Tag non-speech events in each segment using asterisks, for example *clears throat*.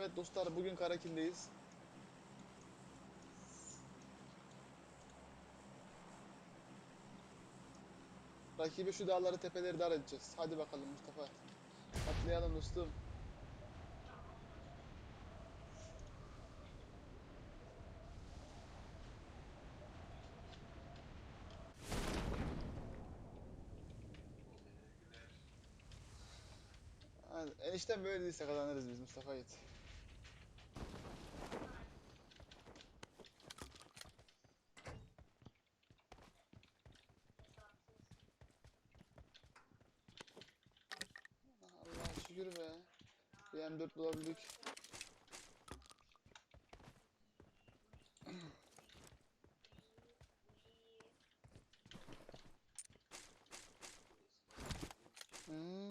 Evet dostlar bugün Karakil'deyiz. Rakibe şu dağları tepeleri dar edeceğiz. Hadi bakalım Mustafa. Atlayalım dostum. Enişten böyle değilse kazanırız biz Mustafa Yiğit. Şükür be. Bir M4 bulabildik. Hmm.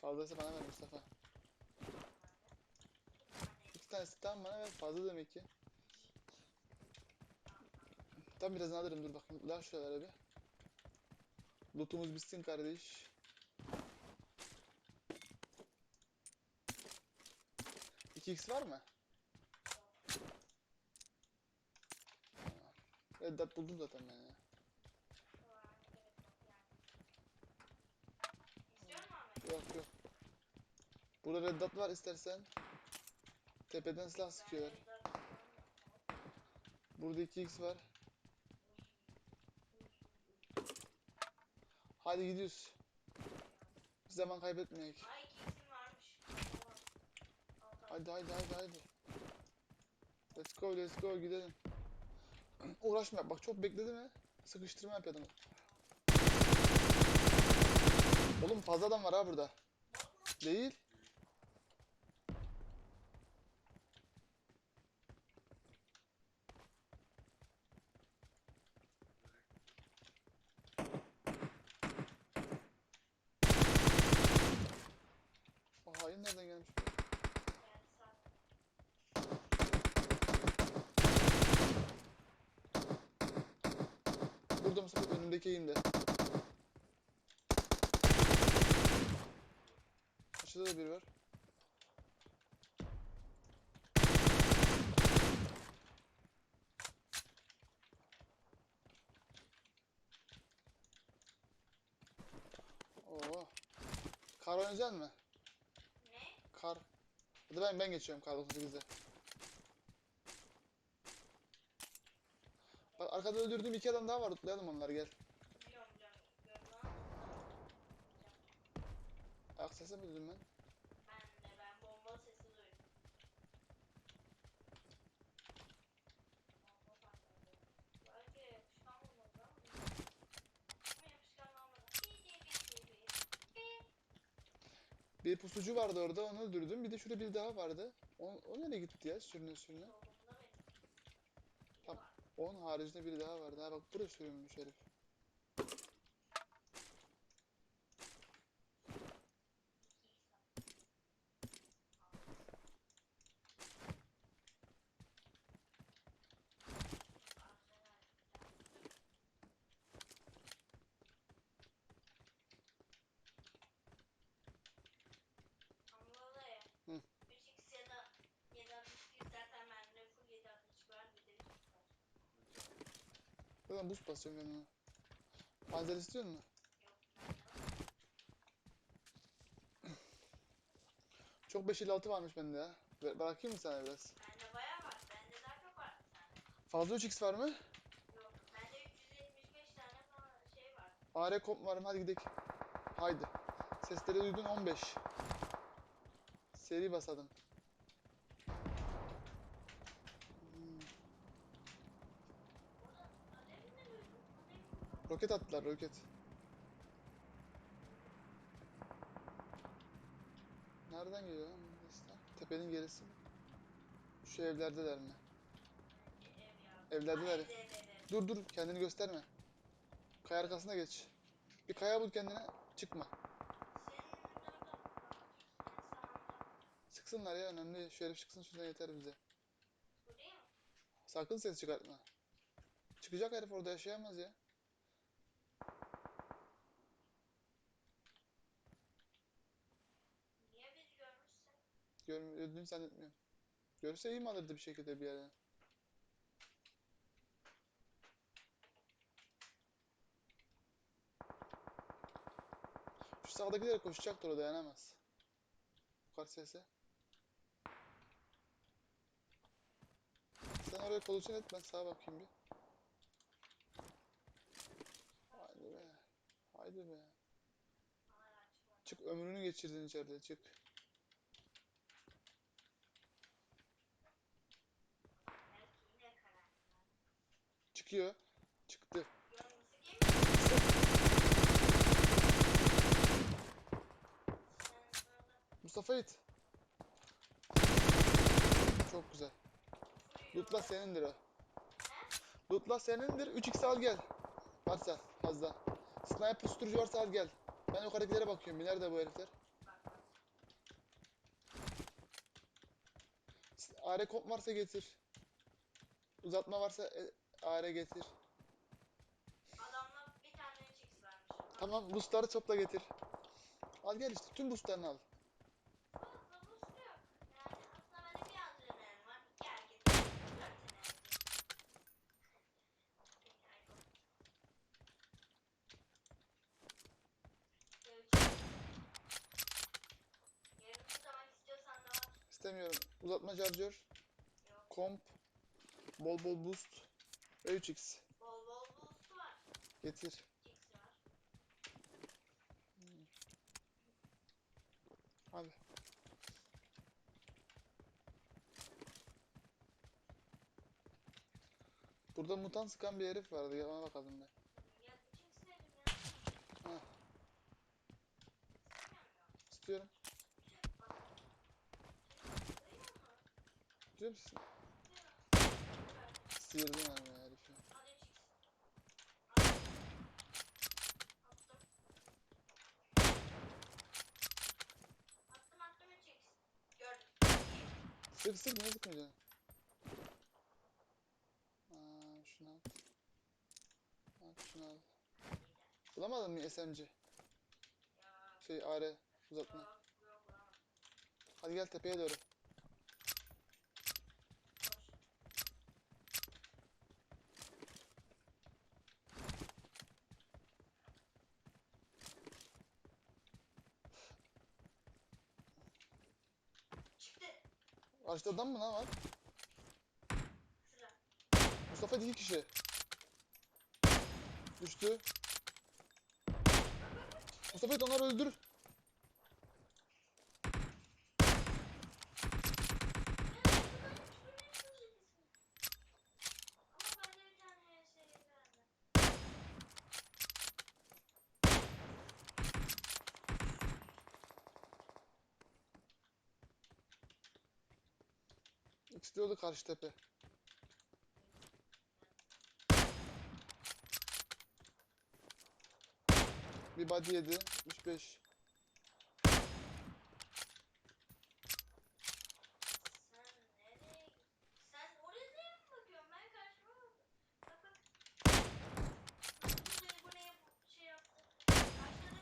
Fazlası bana ver Mustafa. Tanesi tam bana ver. Fazla demek ki. Tam birazını alırım dur bakayım. Daha şuralara bir. Lootumuz bitsin kardeş. İki x var mı? Red Dot buldum zaten ben ya. Yok? Yok. Burada Red Dot var istersen. Tepeden silah sıkıyorlar. Burada 2x var. Hadi gidiyoruz. Zaman kaybetmeyek. Hadi hadi hadi hadi. Let's go let's go gidelim. *clears throat* Uğraşma bak çok bekledi mi? Sıkıştırma yap adamı. Oğlum fazla adam var ha burada. Değil. O hain nereden gelmiş? bu? Yani sağ. Burada Önündeki eğimde. Aşağıda da biri var. Oo. Kar oynayacaksın mı? Ne? Kar. Hadi ben ben geçiyorum kar 38'e. Bak arkada öldürdüğüm iki adam daha var. Tutlayalım onları gel. Sesi duydum ben? Ben de ben bomba sesi duydum. Bir pusucu vardı orada onu öldürdüm. Bir de şurada bir daha vardı. O, o nereye gitti ya sürüne sürüne? Tamam. Onun haricinde biri daha vardı. Ha bak buraya sürünmüş herif. İki insan. Ama da ya. Hı. 3x ya da 762 zaten bende full 762 var bir de 3x var. Zaten buz basıyorum ben ona. Panzer istiyor musun? Çok 556 varmış bende ya. Bırakayım mı sana biraz? Bende bayağı var. Bende daha çok var. Fazla 3x var mı? Yok bende 375 tane falan şey var. AR komp var mı? Hadi gidelim. Haydi. Sesleri duydun 15. Seri basalım. Hmm, Orada alev ne duydun? Alev Roket attılar roket. Nereden geliyor lan bu? Tepenin gerisi mi? Şu evlerdeler mi? ev ya. Evlerdeler. Ev, ev, ev, ev. Dur dur kendini gösterme. Kaya arkasına geç. Bir kaya bul kendine. Çıkma. Çıksınlar ya önemli. Şu herif çıksın şuradan yeter bize. Sakın ses çıkartma. Çıkacak herif orada yaşayamaz ya. Gördüğünü zannetmiyorum. Görse iyi alırdı bir şekilde bir yerden? Şu sağdakiler koşacaktır o dayanamaz. Yukarı sese. Sen oraya koluçan et ben sağa bakayım bir. Haydi be. Haydi be. Çık ömrünü geçirdin içeride çık. Çıkıyor. Çıktı. Mustafa it. Çok güzel. Lootla senindir o. Lootla senindir. 3x al gel. Varsa fazla. Sniper susturucu varsa al gel. Ben yukarıdakilere bakıyorum. Bir Nerede bu herifler? AR komp varsa getir. Uzatma varsa AR getir. Adamla bir tane çiks vermiş. Tamam boostları topla getir. Al gel işte tüm boostlarını al. İstemiyorum. Uzatma charger, komp, bol bol boost ve 3x. Bol bol boost'u var. Getir. Çiks var. Hadi. Burada mutant sıkan bir herif vardı. Gel ona bakalım bir. Ya istiyorum. Bak. Duyuyor musun? Sıyırdım yani ya herifi. Hadi çiks. Attım. Attım attım üç çiks. Gördüm. Sık sık ne sıkmayacaksın? Aa, şunu al. Bak şunu al. Bulamadın mı SMG? Şey AR uzatma. Hadi gel tepeye doğru. Karşıda adam mı lan var? Mustafa iki kişi. Düştü. Mustafa et onları öldür. Ama bende bir tane şey verdi. İkisi de öldü karşı tepe. Bir body yedi. 65. Sen nereye Sen oraya mi bakıyorsun? Ben karşıma bakıyorum. Bak Bu ne, bu ne şey yaptı. Başladı.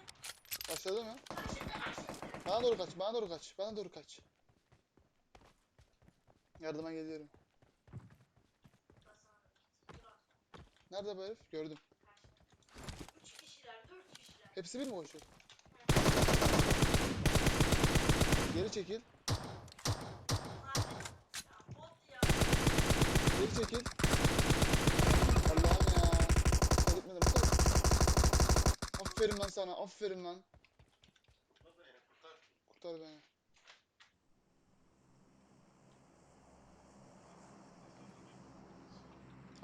Başladı mı? Başladı başladı. Bana doğru kaç, bana doğru kaç, bana doğru kaç. Yardıma geliyorum. Nerede bu herif? Gördüm. Üç kişiler, dört kişiler. Hepsi bir mi koşuyor? Geri çekil. Geri çekil. Allah'ım ya. Dikkat etmedim. Aferin lan sana. Aferin lan. Kurtar beni.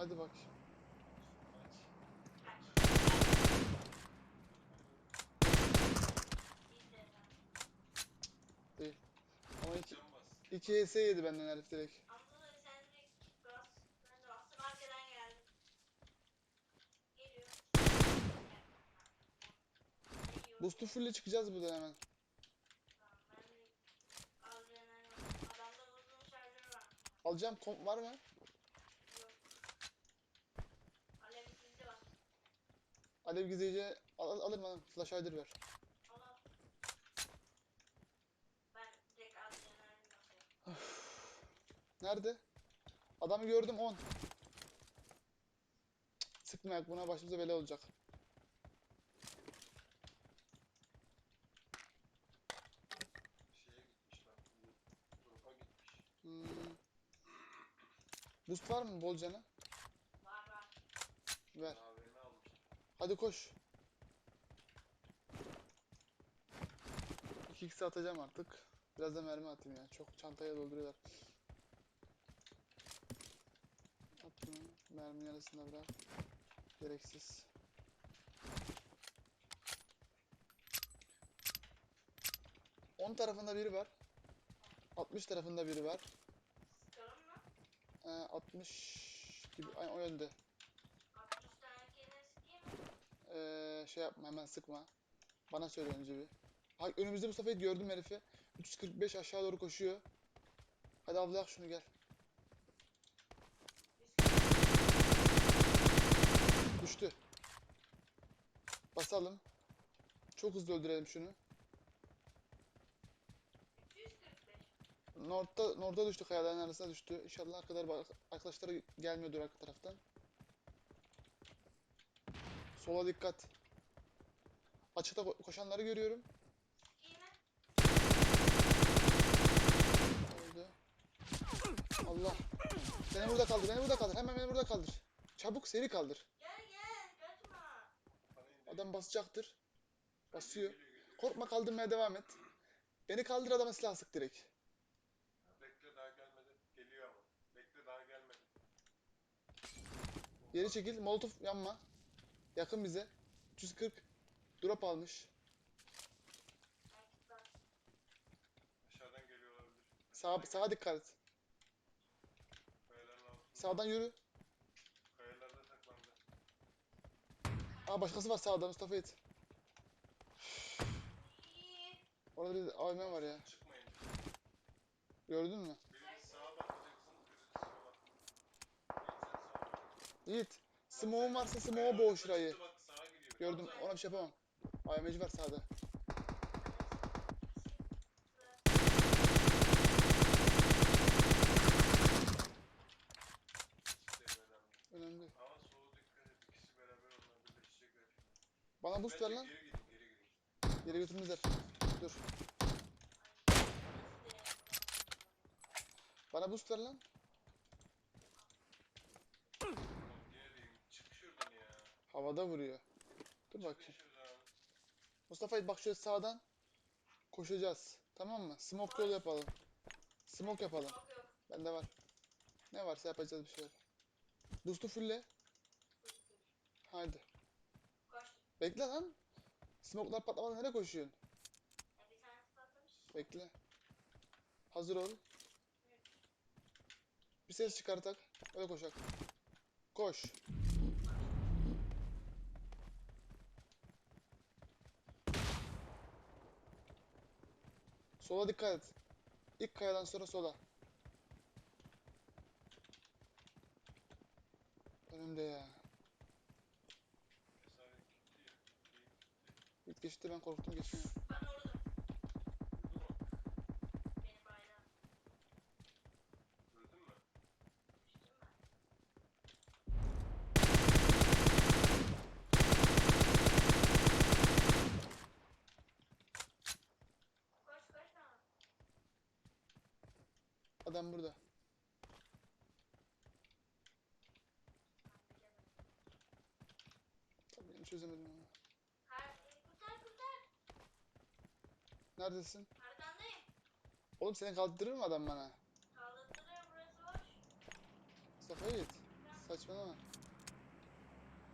Hadi bak. Kaç. Bir de ben. Ama iki, iki HS yedi benden herif direkt. Boost'u fulle çıkacağız buradan hemen. Alacağım komp var mı? Yok. Alev gizli var. Alev gizleyici al, al, alırım alırım. Flash hider ver. Nerede? Adamı gördüm 10. Sıkmayak buna başımıza bela olacak. Hmm. Boost var mı bolcana? Var var. Ver. Hadi koş. 2x atacağım artık. Biraz da mermi atayım ya. Çok çantaya dolduruyorlar. At bunu. Merminin arasında bırak. Gereksiz. On tarafında biri var. 60 tarafında biri var. Ee, 60 gibi. Ay, o yönde. 60 tane kendine sıkayım mı? Ee, şey yapma hemen sıkma. Bana söyle önce bir. Ha, önümüzde Mustafa'yı gördüm herifi. 345 aşağı doğru koşuyor. Hadi avlayak şunu gel. Düştü. Basalım. Çok hızlı öldürelim şunu. 245. North'ta, North'a düştü kayaların arasına düştü. İnşallah kadar arkadaşları gelmiyordur arka taraftan. Sola dikkat. Açıkta ko- koşanları görüyorum. Öldü. Allah. Beni burada kaldır, beni burada kaldır. Hemen beni burada kaldır. Çabuk seri kaldır. Adam basacaktır. Basıyor. Korkma kaldırmaya devam et. Beni kaldır adama silah sık direkt. Bekle daha gelmedi. Geliyor ama. Bekle daha gelmedi. Geri çekil. Molotof yanma. Yakın bize. 340. Drop almış. Bak. Aşağıdan geliyor olabilir. Aşağıdan sağa dikkat. Kayaların altında. Sağdan yürü. Kayalarda saklandı. Aa başkası var sağda Mustafa it. İyi. Orada bir AVM var ya. Çıkmayın. Gördün mü? Biriniz sağa bakacaksın. Biriniz sola. Yiğit sağa bak. Yiğit. Smoke'un varsa smoke'a boğ şurayı. Gördüm. Ona bir şey yapamam. AVM'ci var sağda. Önemli. Önemli değil. Ama sola dikkat et. İkisi beraber onlar birleşecekler. Bana boost ver lan. Geri gidin geri gidin. Geri götürmezler. Dur. Bana boost ver lan. Oğlum Yine diyeyim. Çık şuradan ya. Havada vuruyor. Dur şuradan. Mustafa bak şöyle sağdan koşacağız. Tamam mı? Smoke yol yapalım. Smoke yapalım. Bende var. Ne varsa yapacağız bir şeyler. Boost'u fulle. Haydi. Bekle lan. Smoke'lar patlamadan nereye koşuyorsun? Bekle. Hazır ol. Bir ses çıkartak. Öyle koşak. Koş. Sola dikkat et. İlk kayadan sonra sola. Önümde ya. İlk geçti ben korktum geçmiyor. Ben orada. Vurdu mu? Beni bayrağı. Vurdun mu? Düştüm ben. Koş koş tamam. Adam burada. Tabii çözemedim. Her, kurtar kurtar. Neredesin? Arkandayım. Oğlum seni kaldırır mı adam bana? Kaldırırım burası boş. Mustafa Yiğit. Saçmalama.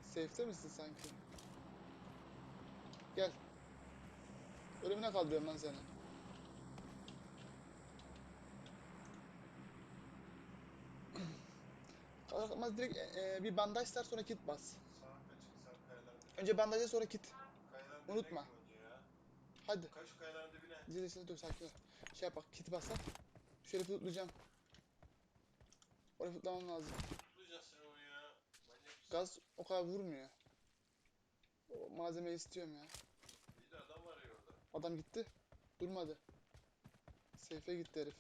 Safe'te misin sanki? Gel. Ölümüne kaldırıyorum ben seni. Kalkmaz direkt e, e, bir bandaj sar sonra kit bas. Önce bandajı sonra kit. Unutma. Hadi. Kaç kayaların dibine. Dizilesine dur sakin ol. Şey yap bak kit bas at. Şu herifi tutlayacağım. Oraya tutlamam lazım. Gaz o kadar vurmuyor. O malzemeyi istiyorum ya. Bir de adam var ya orada. Adam gitti. Durmadı. Seyfe gitti herif.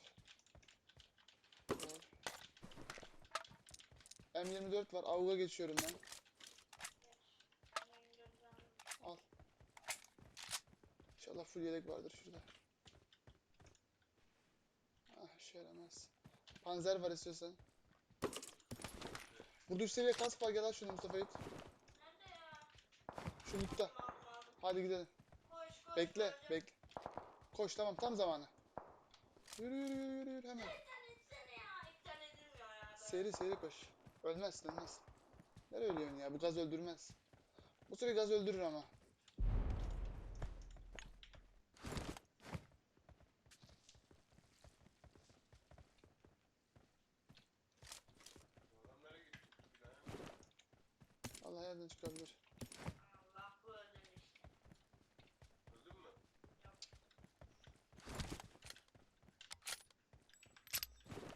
M24 var. Avga geçiyorum ben. İnşallah full yelek vardır şurada. Ah işe yaramaz. Panzer var istiyorsan. Burada üst seviye kask var gel al şunu Mustafa Yiğit. Nerede ya? Şu aldım. Hadi gidelim. Koş koş. Bekle koş. bekle. Koş tamam tam zamanı. Yürü yürü yürü yürü, hemen. Seri seri koş. Ölmezsin ölmezsin. Nereye ölüyorsun ya? Bu gaz öldürmez. Bu sefer gaz öldürür ama. Allah yerden çıkabilir. Allah bu öldüm işte. öldün mü?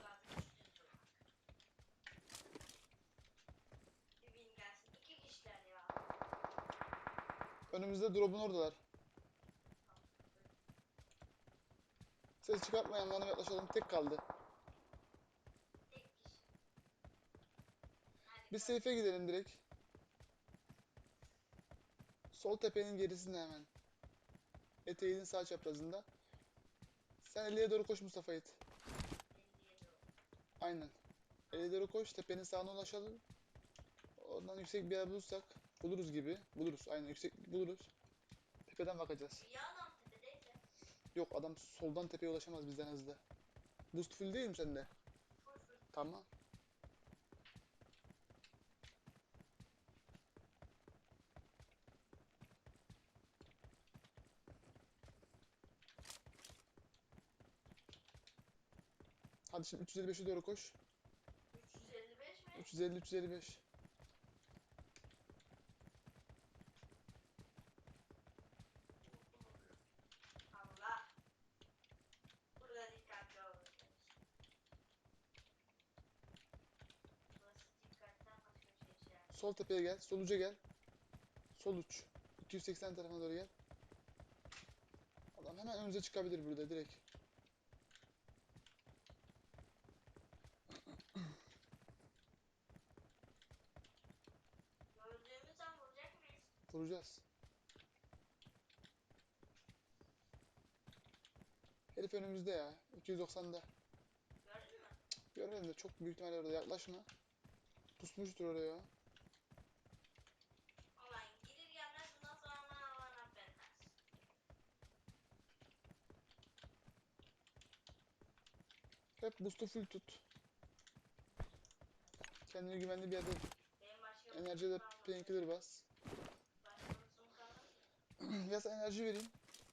Gaz güçlü durmak. Bir bin gelsin. İki kişiler ya. Önümüzde drop'un oradalar. Ses çıkartma yanlarına yaklaşalım. Tek kaldı. Koş. safe'e gidelim direkt. Sol tepenin gerisinde hemen. Eteğinin sağ çaprazında. Sen ileriye doğru koş Mustafa Yiğit. Aynen. İleriye doğru koş. Tepenin sağına ulaşalım. Oradan yüksek bir yer bulursak buluruz gibi. Buluruz. Aynen yüksek buluruz. Tepeden bakacağız. Ya adam tepedeyse. Yok adam soldan tepeye ulaşamaz bizden hızlı. Boost full değil mi sende? Full full. Tamam. Hadi şimdi 355'e doğru koş. 355 mi? 350 355. Korktum oraya. Allah. Burada dikkatli olun. Burası dikkatten başka bir şey şey. Sol tepeye gel. Sol uca gel. Sol uç. 280 tarafına doğru gel. Adam hemen önümüze çıkabilir burada direkt. Vuracağız. Herif önümüzde ya. 290'da. Gördün mü? Görmedim de çok büyük ihtimalle orada yaklaşma. Pusmuştur oraya. Hep boost'u full tut. Kendini güvenli bir yerde lüzum kalmadı. painkiller bas. *clears throat* Sana enerji vereyim.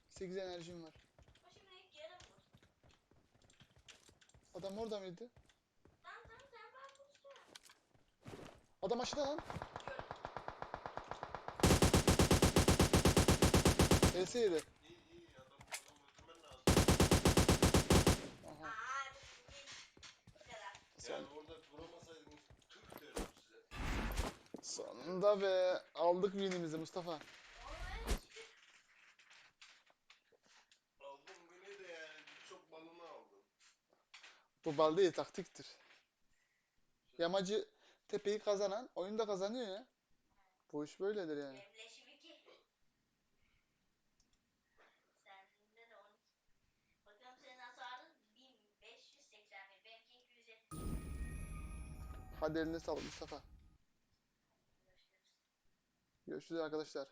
8 enerjim var. Adam orada mıydı? Adam aşağıda lan. PS yedi. İyi iyi adam bu adamı öldürmen lazım. Aha. Aa bir bu kadar. Son, Yani orada duramasaydınız Türk derim size. Sonunda be. Aldık winimizi Mustafa. Aldım beni de yani çok balını aldım. Bu bal değil taktiktir. Yamacı tepeyi kazanan oyunda kazanıyor ya. Bu iş böyledir yani. Benim leşim iki. Sende de 12. Bakalım senin hasarın 1581. Benimki 270. Hadi eline sağlık Mustafa. Görüşürüz. Arkadaşlar.